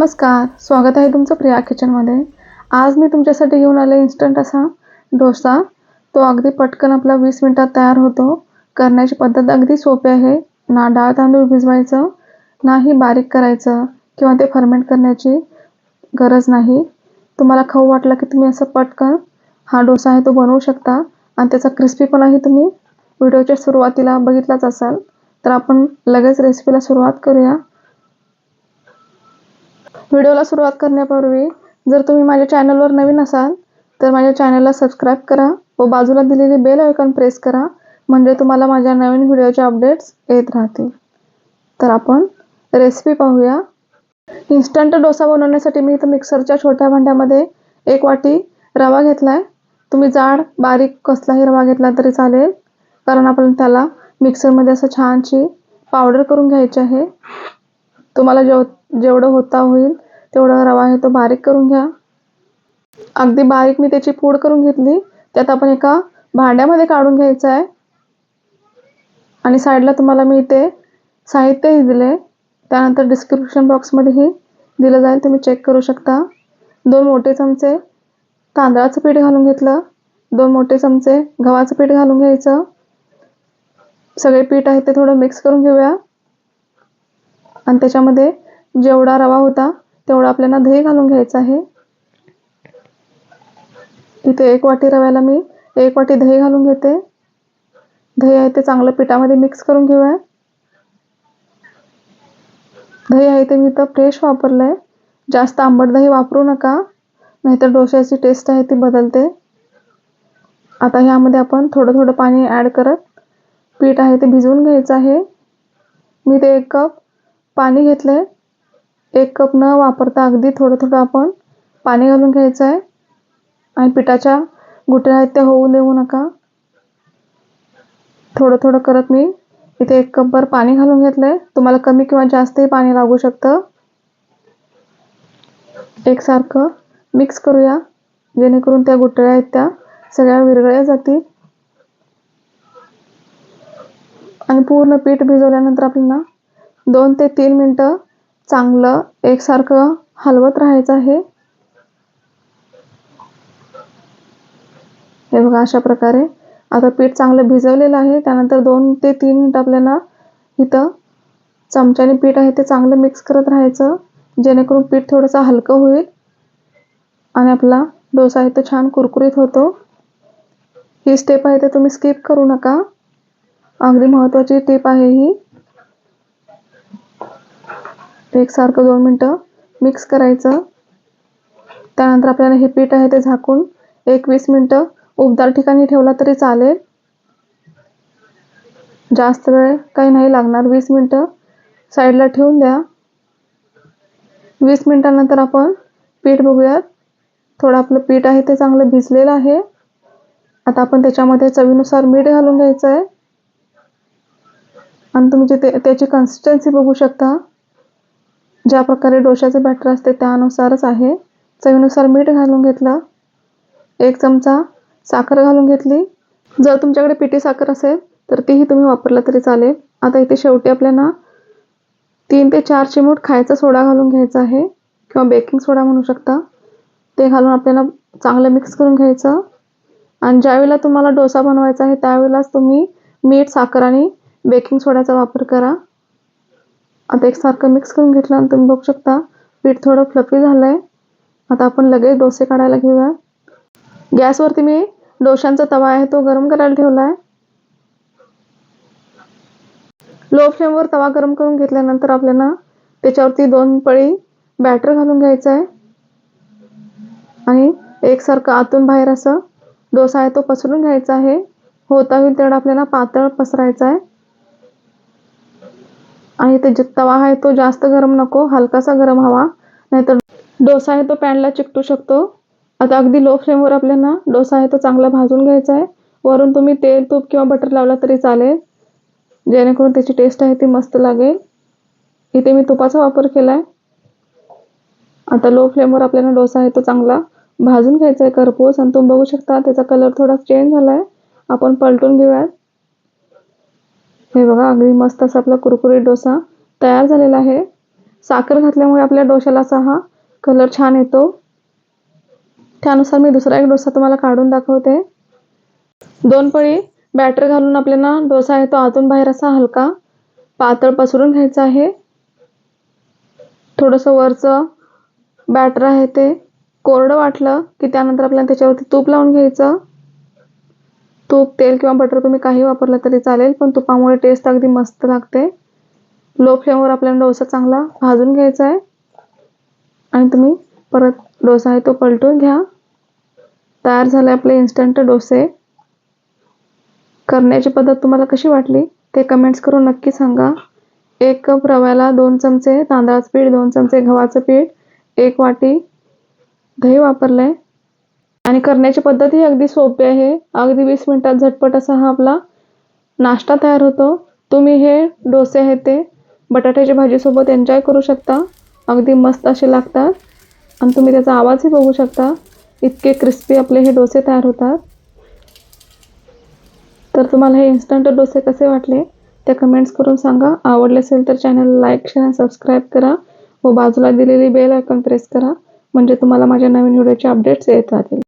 नमस्कार स्वागत आहे तुमचं प्रिया किचनमध्ये. आज मी तुमच्यासाठी घेऊन आले इन्स्टंट असा डोसा. तो अगदी पटकन आपला वीस मिनटात तयार होतो. करण्याची पद्धत अगदी सोपी आहे. ना डाळ तांदूळ भिजवायचं नाही बारीक करायचं किंवा ते फर्मेंट करण्याची गरज नाही. तुम्हाला खाऊ वाटलं की तुम्ही असं पटकन हा डोसा आहे तो बनवू शकता आणि त्याचा क्रिस्पीपणाही तुम्ही व्हिडिओच्या सुरुवातीला बघितलाच असाल. तर आपण लगेच रेसिपीला सुरुवात करूया. व्हिडिओला सुरुवात करण्यापूर्वी जर तुम्ही माझ्या चॅनलवर नवीन असाल तर माझ्या चॅनलला सबस्क्राईब करा व बाजूला दिलेली बेल आयकॉन प्रेस करा म्हणजे तुम्हाला माझ्या नवीन व्हिडिओचे अपडेट्स येत राहतील. तर आपण रेसिपी पाहूया. इन्स्टंट डोसा बनवण्यासाठी मी इथं मिक्सरच्या छोट्या भांड्यामध्ये एक वाटी रवा घेतला आहे तुम्ही जाड बारीक कसलाही रवा घेतला तरी चालेल कारण आपण त्याला मिक्सरमध्ये असं छानशी पावडर करून घ्यायची आहे. तुम्हाला जेव जेवढं होता होईल तेवढा रवा आहे तो बारीक करून घ्या. अगदी बारीक मी त्याची पूड करून घेतली. त्यात आपण एका भांड्यामध्ये काढून घ्यायचं आहे. आणि साईडला तुम्हाला मी इथे साहित्यही दिले. त्यानंतर डिस्क्रिप्शन बॉक्समध्येही दिलं जाईल. तुम्ही चेक करू शकता. दोन मोठे चमचे तांदळाचं पीठ घालून घेतलं. दोन मोठे चमचे गव्हाचं पीठ घालून घ्यायचं. सगळे पीठ आहे ते थोडं मिक्स करून घेऊया. आणि त्याच्यामध्ये जेवढा रवा होता तेवढा आपल्याला दही घालून घ्यायचं आहे. इथे एक वाटी रव्याला मी एक वाटी दही घालून घेते. दही आहे ते चांगलं पिठामध्ये मिक्स करून घेऊया. दही आहे ते मी इथं फ्रेश वापरलं आहे जास्त आंबट दही वापरू नका नाहीतर डोश्याची टेस्ट आहे ती बदलते. आता ह्यामध्ये आपण थोडं थोडं पाणी ॲड करत पीठ आहे ते भिजवून घ्यायचं आहे. मी ते एक कप पाणी घेतलं आहे एक कप न वापरता अगदी थोडं थोडं आपण पाणी घालून घ्यायचं आहे आणि पिठाच्या गुठळ्या आहेत त्या होऊ देऊ नका. थोडं थोडं करत मी. इथे एक कपभर पाणी घालून घेतलं आहे तुम्हाला कमी किंवा जास्तही पाणी लागू शकतं. एकसारखं मिक्स करूया. जेणेकरून त्या गुठळ्या आहेत त्या सगळ्या विरगळ्या जातील. आणि पूर्ण पीठ भिजवल्यानंतर आपल्याला दोन ते तीन मिनटं चांगलं एकसारखं हलवत राहायचं आहे. हे बघा अशा प्रकारे. आता पीठ चांगलं भिजवलेलं आहे. त्यानंतर दोन ते तीन मिनिट आपल्याला इथं चमच्याने पीठ आहे ते चांगलं मिक्स करत राहायचं. जेणेकरून पीठ थोडंसं हलकं होईल. आणि आपला डोसा आहे तो छान कुरकुरीत होतो. ही स्टेप आहे ते तुम्ही स्किप करू नका. अगदी महत्त्वाची टिप आहे ही. एकसारखं दोन मिनटं मिक्स करायचं. त्यानंतर आपल्याला हे पीठ आहे ते झाकून एक वीस मिनटं उबदार ठिकाणी ठेवला तरी चालेल. जास्त वेळ काही नाही लागणार वीस मिनटं साईडला ठेवून द्या. वीस मिनटानंतर आपण पीठ बघूयात. थोडं आपलं पीठ आहे ते चांगलं भिजलेलं आहे. आता आपण त्याच्यामध्ये चवीनुसार मीठ घालून घ्यायचं आहे आणि तुम्ही जिथे त्याची कन्सिस्टन्सी बघू शकता. ज्या प्रकारे डोशाचे बॅटर असते त्यानुसारच आहे. चवीनुसार मीठ घालून घेतलं. एक चमचा साखर घालून घेतली. जर तुमच्याकडे पिठी साखर असेल तर तीही तुम्ही वापरला तरी चालेल. आता इथे शेवटी आपल्याला तीन ते चार चिमूट खायचा सोडा घालून घ्यायचा आहे किंवा बेकिंग सोडा म्हणू शकता. ते घालून आपल्याला चांगलं मिक्स करून घ्यायचं. आणि ज्यावेळेला तुम्हाला डोसा बनवायचा आहे त्यावेळेलाच तुम्ही मीठ साखर आणि बेकिंग सोड्याचा वापर करा. आता एकसारखं मिक्स करून घेतलं आणि तुम्ही बघू शकता पीठ थोडं फ्लफी झालं आहे आता आपण लगेच डोसे काढायला घेऊया. गॅसवरती मी डोशांचा तवा आहे तो गरम करायला ठेवला आहे लो फ्लेमवर तवा गरम करून घेतल्यानंतर आपल्याला त्याच्यावरती दोन पळी बॅटर घालून घ्यायचं आहे आणि एकसारखं आतून बाहेर असं डोसा आहे तो पसरून घ्यायचा आहे. होता होईल तेवढा आपल्याला पातळ पसरायचा आहे आणि ते जे तवा आहे तो जास्त गरम नको हलकासा गरम हवा नाहीतर डोसा आहे तो पॅनला चिकटू शकतो. आता अगदी लो फ्लेमवर आपल्याला डोसा आहे तो चांगला भाजून घ्यायचा आहे. वरून तुम्ही तेल तूप किंवा बटर लावला तरी चालेल. जेणेकरून त्याची टेस्ट आहे ती मस्त लागेल. इथे मी तुपाचा वापर केला आहे आता लो फ्लेमवर आपल्याला डोसा आहे तो चांगला भाजून घ्यायचा आहे. करपूस आणि तुम्ही बघू शकता त्याचा कलर थोडा चेंज झाला आहे आपण पलटून घेऊयात. हे बघा अगदी मस्त असा आपला कुरकुरीत डोसा तयार झालेला आहे. साखर घातल्यामुळे आपल्या डोशाला असा हा कलर छान येतो. त्यानुसार मी दुसरा एक डोसा तुम्हाला काढून दाखवते. दोन पळी बॅटर घालून आपल्याला डोसा आहे तो आतून बाहेर असा हलका पातळ पसरून घ्यायचा आहे. थोडंसं वरचं बॅटर आहे ते कोरडं वाटलं की त्यानंतर आपल्याला त्याच्यावरती तूप लावून घ्यायचं. तूप तेल किंवा बटर तुम्ही काही वापरलं तरी चालेल पण तुपामुळे टेस्ट अगदी मस्त लागते. लो फ्लेमवर आपल्याला डोसा चांगला भाजून घ्यायचा आहे. आणि तुम्ही परत डोसा आहे तो पलटून घ्या. तयार झाले आपले इन्स्टंट डोसे. करण्याची पद्धत तुम्हाला कशी वाटली ते कमेंट्स करून नक्की सांगा. एक कप रव्याला दोन चमचे तांदळाचं पीठ दोन चमचे गव्हाचं पीठ एक वाटी दही वापरलं आहे आणि करण्याची पद्धत ही अगदी सोपी आहे. अगदी वीस मिनटात झटपट असा हा आपला नाश्ता तयार होतो. तुम्ही हे डोसे आहेत ते बटाट्याच्या भाजीसोबत एन्जॉय करू शकता. अगदी मस्त असे लागतात. आणि तुम्ही त्याचा आवाजही बघू शकता. इतके क्रिस्पी आपले हे डोसे तयार होतात. तर तुम्हाला हे इन्स्टंट डोसे कसे वाटले ते कमेंट्स करून सांगा. आवडले असेल तर चॅनलला लाईक शेअर आणि सबस्क्राईब करा. व बाजूला दिलेली बेल आयकॉन प्रेस करा. म्हणजे तुम्हाला माझ्या नवीन व्हिडिओचे अपडेट्स येत राहतील.